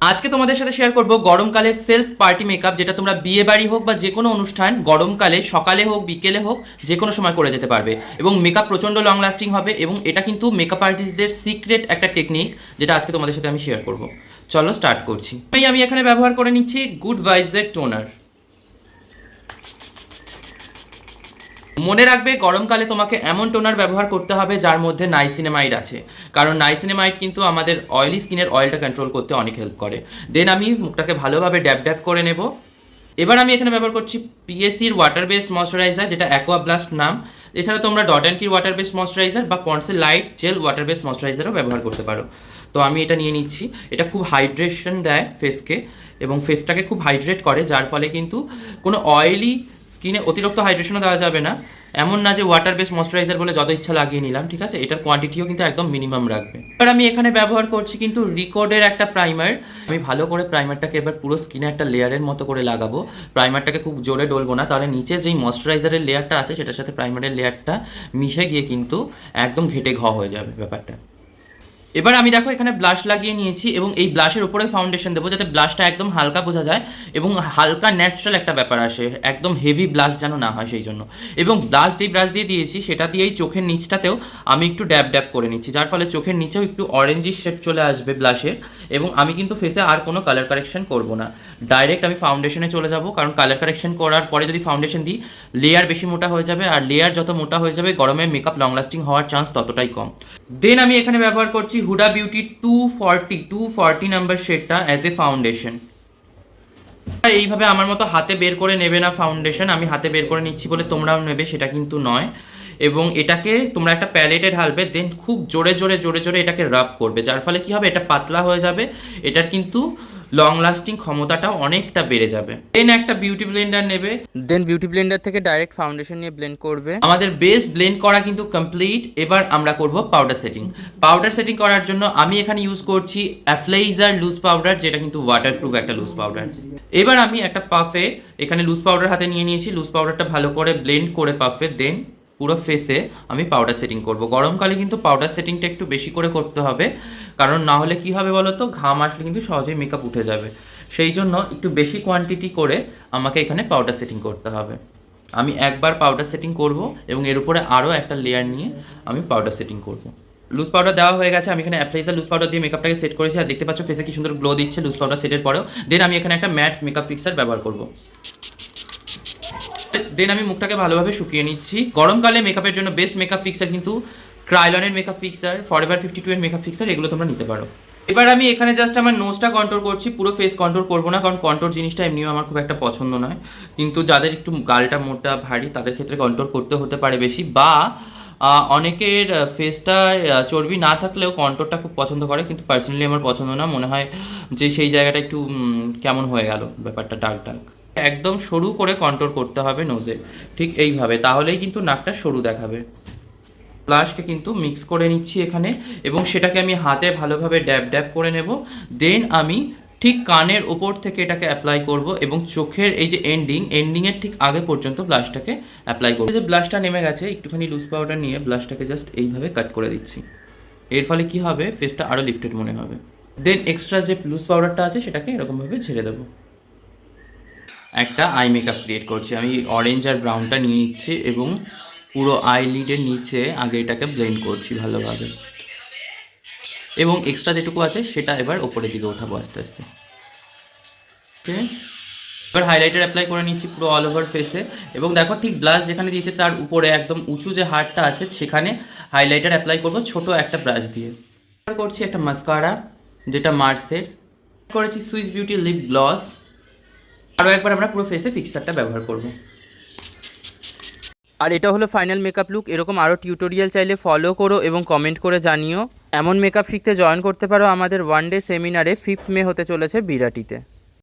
আজকে তোমাদের সাথে শেয়ার করব গরমকালে সেলফ পার্টি মেকআপ যেটা তোমরা বিয়ে বাড়ি হোক বা যে কোনো অনুষ্ঠান, গরমকালে, সকালে হোক, বিকেলে হোক, যে কোনো সময় করে যেতে পারবে। এবং মেকআপ প্রচণ্ড লং লাস্টিং হবে এবং এটা কিন্তু মেকআপ আর্টিস্টদের সিক্রেট একটা টেকনিক যেটা আজকে তোমাদের সাথে আমি শেয়ার করব। চলো স্টার্ট করছি। আমি আমি এখানে ব্যবহার করে নিচ্ছি গুড ভাইবসের টোনার মনে রাখবে, গরমকালে তোমাকে এমন টোনার ব্যবহার করতে হবে যার মধ্যে নাইসিনেমাইড আছে। কারণ নাইসিনেমাইড কিন্তু আমাদের অয়েলি স্কিনের অয়েলটা কন্ট্রোল করতে অনেক হেল্প করে। দেন আমি মুখটাকে ভালোভাবে ড্যাব ড্যাপ করে নেব। এবার আমি এখানে ব্যবহার করছি পিএসসির ওয়াটার বেসড ময়শ্চারাইজার যেটা অ্যাকোয়া ব্লাস্ট নাম। এছাড়া তোমরা ডট অ্যান্ড কির ওয়াটার বেসড ময়শ্চারাইজার বা পন্সের লাইট জেল ওয়াটার বেসড ময়শ্চারাইজারও ব্যবহার করতে পারো। তো আমি এটা নিয়ে নিচ্ছি। এটা খুব হাইড্রেশন দেয় ফেসকে এবং ফেসটাকে খুব হাইড্রেট করে, যার ফলে কিন্তু কোনো অয়েলি স্কিনে অতিরিক্ত হাইড্রেশনও দেওয়া যাবে না। এমন না যে ওয়াটার বেস ময়শ্চারাইজার বলে যত ইচ্ছা লাগিয়ে নিলাম, ঠিক আছে? এটার কোয়ান্টিটিও কিন্তু একদম মিনিমাম রাখবে। এবার আমি এখানে ব্যবহার করছি কিন্তু রিকর্ডের একটা প্রাইমার আমি ভালো করে প্রাইমারটাকে এবার পুরো স্কিনে একটা লেয়ারের মতো করে লাগাবো। প্রাইমারটাকে খুব জোরে ডলবো না, তাহলে নিচে যেই ময়শ্চারাইজারের লেয়ারটা আছে, সেটার সাথে প্রাইমারের লেয়ারটা মিশে গিয়ে কিন্তু একদম ঘেটে ঘ হয়ে যাবে ব্যাপারটা। এবার আমি দেখো এখানে ব্লাশ লাগিয়ে নিয়েছি এবং এই ব্লাশের উপরে ফাউন্ডেশন দেবো যাতে ব্লাশটা একদম হালকা বোঝা যায় এবং হালকা ন্যাচারাল একটা ব্যাপার আসে, একদম হেভি ব্লাশ যেন না হয় সেই জন্য। এবং ব্লাশ যেই ব্রাশ দিয়ে দিয়েছি সেটা দিয়েই চোখের নিচটাতেও আমি একটু ড্যাব ড্যাব করে নিচ্ছি, যার ফলে চোখের নিচেও একটু অরেঞ্জিশ শেড চলে আসবে ব্লাশের। এবং আমি কিন্তু ফেসে আর কোনো কালার কারেকশন করব না। ডাইরেক্ট আমি ফাউন্ডেশনে চলে যাব, কারণ কালার কারেকশন করার পরে যদি ফাউন্ডেশন দিই লেয়ার বেশি মোটা হয়ে যাবে আর লেয়ার যত মোটা হয়ে যাবে, গরমে মেকআপ লং লাস্টিং হওয়ার চান্স ততটাই কম। দেন আমি এখানে ব্যবহার করছি Huda Beauty two forty two forty number শেডটা অ্যাজ এ ফাউন্ডেশন এইভাবে আমার মতো হাতে বের করে নেবে না ফাউন্ডেশন আমি হাতে বের করে নিচ্ছি বলে তোমরাও নেবে, সেটা কিন্তু নয়। এবং এটাকে তোমরা একটা প্যালেটে ঢালবে দেন খুব জোরে জোরে জোরে জোরে এটাকে রাব করবে। যার ফলে কি হবে? এটা পাতলা হয়ে যাবে। এটার কিন্তু লং লাস্টিং ক্ষমতাটা অনেকটা বেড়ে যাবে। দেন একটা বিউটি ব্লেন্ডার নেবে। দেন বিউটি ব্লেন্ডার থেকে ডাইরেক্ট ফাউন্ডেশন নিয়ে ব্লেন্ড করবে। আমাদের বেস ব্লেন্ড করা কিন্তু কমপ্লিট এবার আমরা করব পাউডার সেটিং পাউডার সেটিং করার জন্য আমি এখানে ইউজ করছি অ্যাফ্লেইজার লুজ পাউডার যেটা কিন্তু ওয়াটারপ্রুফ একটা লুজ পাউডার এবার আমি একটা পাফে এখানে লুজ পাউডার হাতে নিয়ে নিয়েছি। লুজ পাউডারটা ভালো করে ব্লেন্ড করে পাফে দেন পুরো ফেসে আমি পাউডার সেটিং করব। গরমকালে কিন্তু পাউডার সেটিংটা একটু বেশি করে করতে হবে, কারণ না হলে কি হবে বলো তো ঘাম আসলে কিন্তু সহজেই মেকআপ উঠে যাবে। সেই জন্য একটু বেশি কোয়ান্টিটি করে আমাকে এখানে পাউডার সেটিং করতে হবে। আমি একবার পাউডার সেটিং করব এবং এর উপরে আরও একটা লেয়ার নিয়ে আমি পাউডার সেটিং করব। লুজ পাউডার দেওয়া হয়ে গেছে, আমি এখানে অ্যাপ্লাইজার লুজ পাউডার দিয়ে মেকআপটাকে সেট করেছি। আর দেখতে পাচ্ছ ফেসে কি সুন্দর গ্লো দিচ্ছে লুজ পাউডার সেটের পরেও। দেন আমি এখানে একটা ম্যাট মেকআপ ফিক্সার ব্যবহার করব। দেন আমি মুখটাকে ভালোভাবে শুকিয়ে নিচ্ছি। গরমকালে মেকআপের জন্য বেস্ট মেকআপ ফিক্সার কিন্তু ক্রাইলনের makeup fixer forever fifty two এর মেকআপ ফিক্সার এগুলো তোমরা নিতে পারো। এবার আমি এখানে জাস্ট আমার নোজটা কন্ট্রোল করছি, পুরো ফেস কন্ট্রোল করব না, কারণ কন্ট্রোল জিনিসটা এমনিও আমার খুব একটা পছন্দ নয়। কিন্তু যাদের একটু গালটা মোটা, ভারী, তাদের ক্ষেত্রে কন্ট্রোল করতে হতে পারে বেশি। বা অনেকের ফেসটা চর্বি না থাকলেও কন্ট্রোলটা খুব পছন্দ করে, কিন্তু পার্সোনালি আমার পছন্দ না। মনে হয় যে সেই জায়গাটা একটু কেমন হয়ে গেল ব্যাপারটা ডার্ক ডার্ক একদম সরু করে কন্ট্রোল করতে হবে নোজে ঠিক এইভাবে, তাহলেই কিন্তু নাকটা সরু দেখাবে। ব্লাশকে কিন্তু মিক্স করে নিচ্ছি এখানে এবং সেটাকে আমি হাতে ভালোভাবে ড্যাব ড্যাব করে নেব। দেন আমি ঠিক কানের ওপর থেকে এটাকে অ্যাপ্লাই করব এবং চোখের এই যে এন্ডিং এন্ডিংয়ের ঠিক আগে পর্যন্ত ব্লাশটাকে অ্যাপ্লাই করব। যে ব্লাশটা নেমে গেছে, একটুখানি লুজ পাউডার নিয়ে ব্লাশটাকে জাস্ট এইভাবে কাট করে দিচ্ছি। এর ফলে কি হবে? ফেসটা আরও লিফটেড মনে হবে। দেন এক্সট্রা যে লুজ পাউডারটা আছে, সেটাকে এরকমভাবে ছেড়ে দেবো। একটা আই মেকআপ ক্রিয়েট করছি। আমি অরেঞ্জ আর ব্রাউনটা নিয়ে নিচ্ছি এবং পুরো আইলিডের নিচে আগে এটাকে ব্লেন্ড করছি ভালোভাবে। এবং এক্সট্রা যেটুকু আছে সেটা এবার ওপরের দিকে ওঠাবো আস্তে আস্তে? এবার হাইলাইটার অ্যাপ্লাই করে নিচ্ছি পুরো অল ওভার ফেসে এবং দেখো ঠিক ব্লাশ যেখানে দিয়েছে তার উপরে একদম উঁচু যে হাড়টা আছে সেখানে হাইলাইটার অ্যাপ্লাই করব ছোট একটা ব্রাশ দিয়ে। করছি একটা মাস্কারা যেটা মার্সের করেছি সুইস বিউটি লিপ গ্লস আরও একবার আমরা পুরো ফেসে ফিক্সারটা ব্যবহার করব। আর এটা হলো ফাইনাল মেকআপ লুক এরকম আরও টিউটোরিয়াল চাইলে ফলো করো এবং কমেন্ট করে জানিও। এমন মেকআপ শিখতে জয়েন করতে পারো আমাদের ওয়ান ডে সেমিনারে ফিফথ মে হতে চলেছে বিরাটিতে।